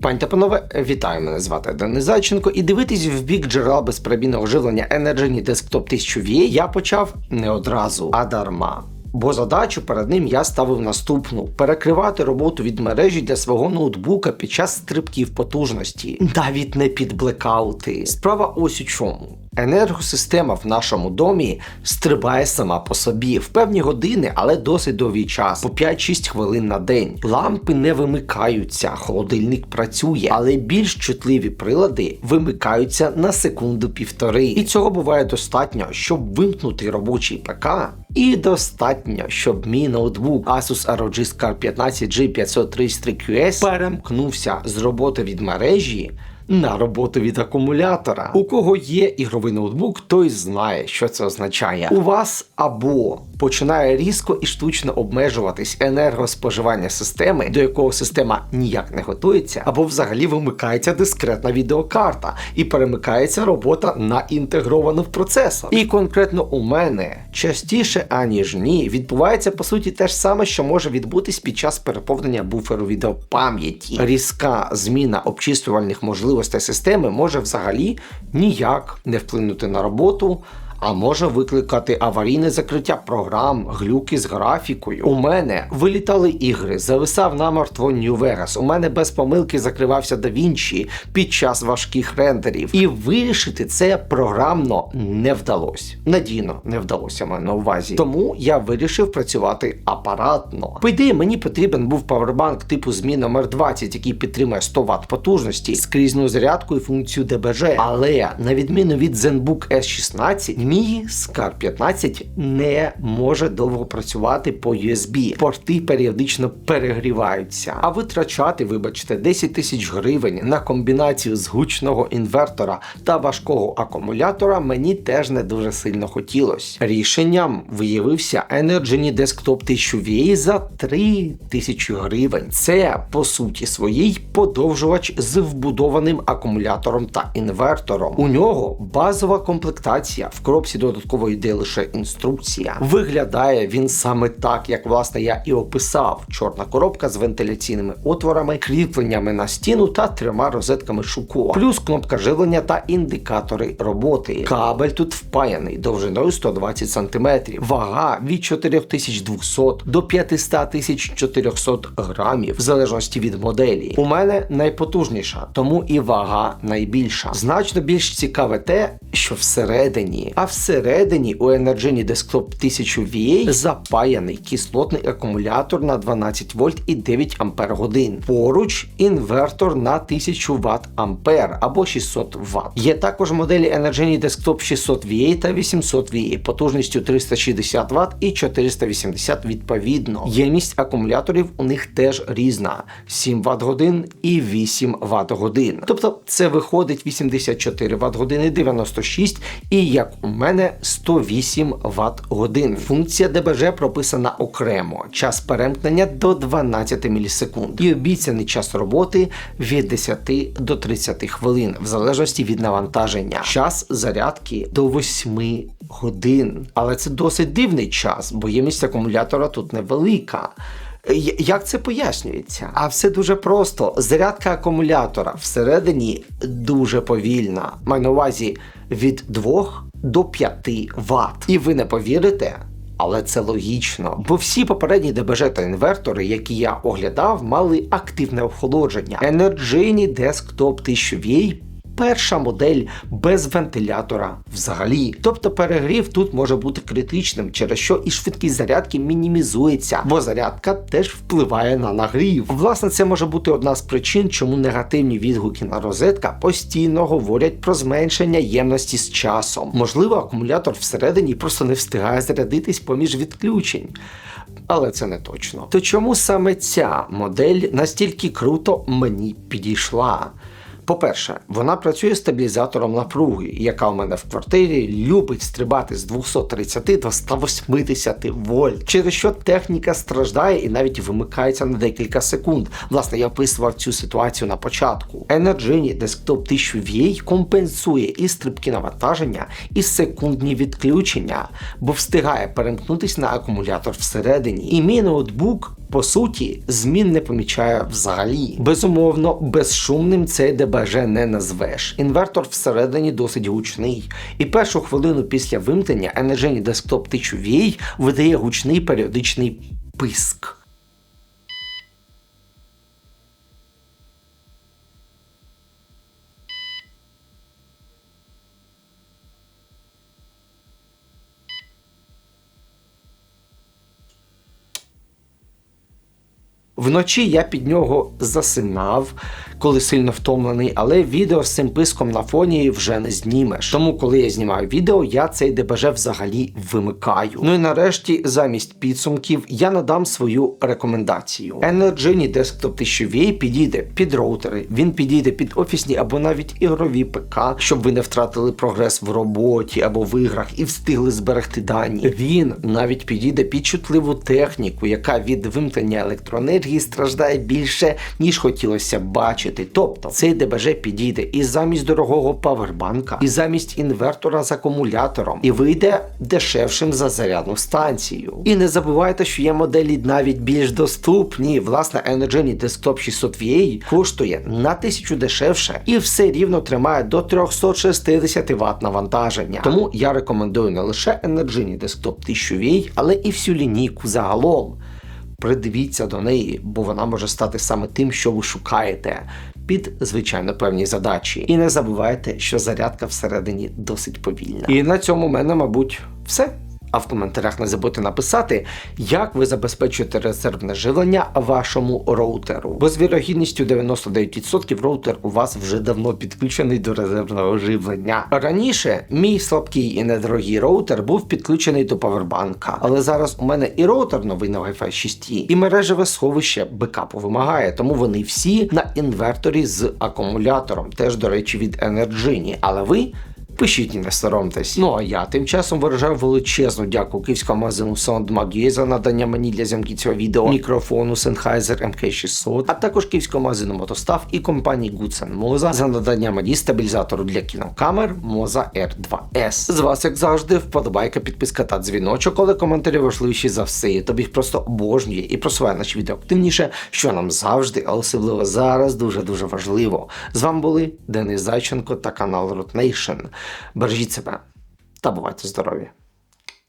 Пані та панове, вітаю, мене звати Денис Зайченко, і дивитись в бік джерела безперебійного живлення Energy Desktop 1000 VA я почав не одразу, а дарма. Бо задачу перед ним я ставив наступну: перекривати роботу від мережі для свого ноутбука під час стрибків потужності, навіть не під блекаути. Справа ось у чому. Енергосистема в нашому домі стрибає сама по собі в певні години, але досить довгий час, по 5-6 хвилин на день. Лампи не вимикаються, холодильник працює, але більш чутливі прилади вимикаються на секунду-півтори. І цього буває достатньо, щоб вимкнути робочий ПК. І достатньо, щоб мій ноутбук Asus ROG Scar 15G 533QS перемкнувся з роботи від мережі на роботу від акумулятора. У кого є ігровий ноутбук, той знає, що це означає. У вас або починає різко і штучно обмежуватись енергоспоживання системи, до якого система ніяк не готується, або взагалі вимикається дискретна відеокарта і перемикається робота на інтегровану в процесор. І конкретно у мене частіше аніж ні, відбувається по суті те ж саме, що може відбутись під час переповнення буферу відеопам'яті. Різка зміна обчислювальних можливостей системи може взагалі ніяк не вплинути на роботу а може викликати аварійне закриття програм, глюки з графікою. У мене вилітали ігри, зависав намертво New Vegas, У мене без помилки закривався DaVinci під час важких рендерів. І вирішити це програмно не вдалося. Надійно не вдалося маю на увазі. Тому я вирішив працювати апаратно. По ідеї, мені потрібен був павербанк типу змі номер 20 який підтримує 100 Вт потужності, скрізну зарядку і функцію DBG. Але на відміну від ZenBook S16, мій Scar 15 не може довго працювати по USB. Порти періодично перегріваються. А витрачати, вибачте, 10 тисяч гривень на комбінацію з гучного інвертора та важкого акумулятора мені теж не дуже сильно хотілося. Рішенням виявився Energy Desktop 1000 VA за 3 тисячі гривень. Це по суті своїй подовжувач з вбудованим акумулятором та інвертором. У нього базова комплектація в коробці додатково йде лише інструкція. Виглядає він саме так, як власне я і описав: чорна коробка з вентиляційними отворами, кріпленнями на стіну та трьома розетками шуко, плюс кнопка живлення та індикатори роботи. Кабель тут впаяний довжиною 120 см, вага від 4200 до 500 400 грамів, в залежності від моделі. У мене найпотужніша, тому і вага найбільша. Значно більш цікаве те, що всередині, а всередині у Energy Desktop 1000 VA запаяний кислотний акумулятор на 12 вольт і 9 ампер годин. Поруч інвертор на 1000 Вт ампер або 600 Вт. Є також моделі Energy Desktop 600 VA та 800 VA потужністю 360 Вт і 480 відповідно. Ємність акумуляторів у них теж різна: 7 Вт годин і 8 Вт годин. Тобто це виходить 84 Вт години 96 і як у мене 108 Вт годин. Функція ДБЖ прописана окремо. Час перемкнення до 12 мілісекунд. І обіцяний час роботи від 10 до 30 хвилин, в залежності від навантаження. Час зарядки до 8 годин. Але це досить дивний час, бо ємність акумулятора тут невелика. Як це пояснюється? А все дуже просто. Зарядка акумулятора всередині дуже повільна. Маю на увазі від 2 до 5 Вт. І ви не повірите. Але це логічно, бо всі попередні ДБЖ та інвертори, які я оглядав, мали активне охолодження. Energy Desktop 1000 VA перша модель без вентилятора взагалі. Тобто перегрів тут може бути критичним, через що і швидкість зарядки мінімізується, бо зарядка теж впливає на нагрів. Власне, це може бути одна з причин, чому негативні відгуки на розетка постійно говорять про зменшення ємності з часом. Можливо, акумулятор всередині просто не встигає зарядитись поміж відключень. Але це не точно. То чому саме ця модель настільки круто мені підійшла? По-перше, вона працює стабілізатором напруги, яка у мене в квартирі любить стрибати з 230 до 180 вольт, через що техніка страждає і навіть вимикається на декілька секунд. Власне, я описував цю ситуацію на початку. Energy Desktop 1000 VA компенсує і стрибки навантаження, і секундні відключення, бо встигає перемкнутися на акумулятор всередині. І мій ноутбук по суті, змін не помічає взагалі. Безумовно, безшумним цей ДБЖ не назвеш. Інвертор всередині досить гучний, і першу хвилину після вимкнення Energeny Desktop 1000 VA видає гучний періодичний писк. Вночі я під нього засинав, коли сильно втомлений, але відео з цим писком на фоні вже не знімеш. Тому, коли я знімаю відео, я цей ДБЖ взагалі вимикаю. Ну і нарешті, замість підсумків, я надам свою рекомендацію. Energeny Desktop 1000 VA підійде під роутери, він підійде під офісні або навіть ігрові ПК, щоб ви не втратили прогрес в роботі або в іграх і встигли зберегти дані. Він навіть підійде під чутливу техніку, яка від вимкнення електроенергії страждає більше, ніж хотілося бачити. Тобто цей ДБЖ підійде і замість дорогого павербанка, і замість інвертора з акумулятором, і вийде дешевшим за зарядну станцію. І не забувайте, що є моделі навіть більш доступні. Власне, Energeny Desktop 600 VA коштує на 1000 дешевше і все рівно тримає до 360 Вт навантаження. Тому я рекомендую не лише Energeny Desktop 1000 VA, але і всю лінійку загалом. Придивіться до неї, бо вона може стати саме тим, що ви шукаєте під звичайно певні задачі. І не забувайте, що зарядка всередині досить повільна. І на цьому в мене, мабуть, все. А в коментарях не забудьте написати, як ви забезпечуєте резервне живлення вашому роутеру. Бо з вірогідністю 99% роутер у вас вже давно підключений до резервного живлення. Раніше мій слабкий і недорогий роутер був підключений до павербанка, але зараз у мене і роутер новий на Wi-Fi 6, і мережеве сховище бекапу вимагає, тому вони всі на інверторі з акумулятором, теж, до речі, від Energeny. Але ви Пишіть і не соромтесь. Ну а я тим часом виражаю величезну дяку київському магазину SoundMag.ua за надання мені для зйомки цього відео, мікрофону Sennheiser MK600, а також київському магазину Мотостав і компанії Goodsen Moza за надання мені стабілізатору для кінокамер Moza R2S. З вас, як завжди, вподобайка, підписка та дзвіночок, але коментарі важливіші за все. Я тобі їх просто обожнює і просуває наші відео активніше, що нам завжди, але особливо зараз дуже дуже важливо. З вами були Денис Зайченко та канал Root Nation. Brzice, to była to zdrowie.